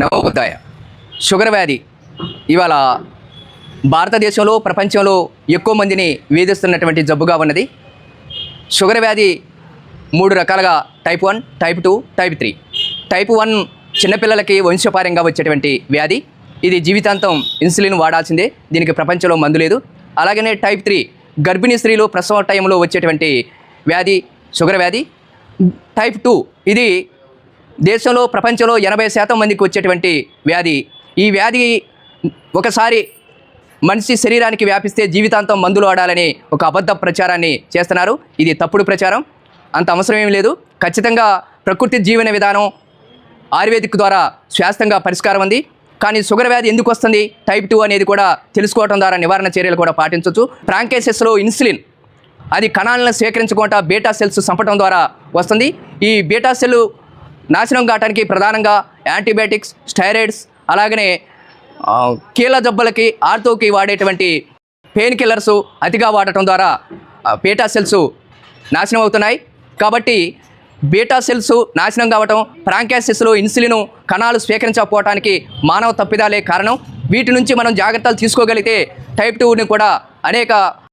నవోబుద్ధాయ sugar వ్యాధి. ఇవాళ భారతదేశంలో ప్రపంచంలో ఎక్కువ మందిని వేధిస్తున్నటువంటి జబ్బుగా ఉన్నది. షుగర్ వ్యాధి మూడు రకాలుగా type one type two type three type one చిన్నపిల్లలకి వంశపార్యంగా వచ్చేటువంటి వ్యాధి. ఇది జీవితాంతం ఇన్సులిన్ వాడాల్సిందే దీనికి ప్రపంచంలో మందు లేదు. అలాగనే టైప్ త్రీ గర్భిణీ స్త్రీలు ప్రసవ టైంలో వచ్చేటువంటి వ్యాధి షుగర్ వ్యాధి. టైప్ టూ ఇది దేశంలో ప్రపంచంలో ఎనభై శాతం మందికి వచ్చేటువంటి వ్యాధి. ఈ వ్యాధి ఒకసారి మనిషి శరీరానికి వ్యాపిస్తే జీవితాంతం మందులు వాడాలని ఒక అబద్ధ ప్రచారాన్ని చేస్తున్నారు. ఇది తప్పుడు ప్రచారం. అంత అవసరం ఏం లేదు. ఖచ్చితంగా ప్రకృతి జీవన విధానం ఆయుర్వేదిక్ ద్వారా శాస్త్రంగా పరిష్కారం ఉంది. కానీ షుగర్ వ్యాధి ఎందుకు వస్తుంది? టైప్ టూ అనేది కూడా తెలుసుకోవడం ద్వారా నివారణ చర్యలు కూడా పాటించవచ్చు. ప్రాంకేసెస్లో ఇన్సులిన్ అది కణాలను స్వీకరించకుండా బీటా సెల్స్ సంపటం ద్వారా వస్తుంది. ఈ బీటా సెల్ నాశనం కావడానికి ప్రధానంగా యాంటీబయాటిక్స్ స్టైరాయిడ్స్ అలాగనే కీళ్ళ జబ్బులకి ఆర్తోకి వాడేటువంటి పెయిన్ కిల్లర్స్ అతిగా వాడటం ద్వారా బీటా సెల్స్ నాశనం అవుతున్నాయి. కాబట్టి బీటా సెల్స్ నాశనం కావటం ప్రాంకాసిస్లో ఇన్సులిన్ కణాలు స్వీకరించకపోవటానికి మానవ తప్పిదాలే కారణం. వీటి నుంచి మనం జాగ్రత్తలు తీసుకోగలిగితే టైప్ టూని కూడా అనేక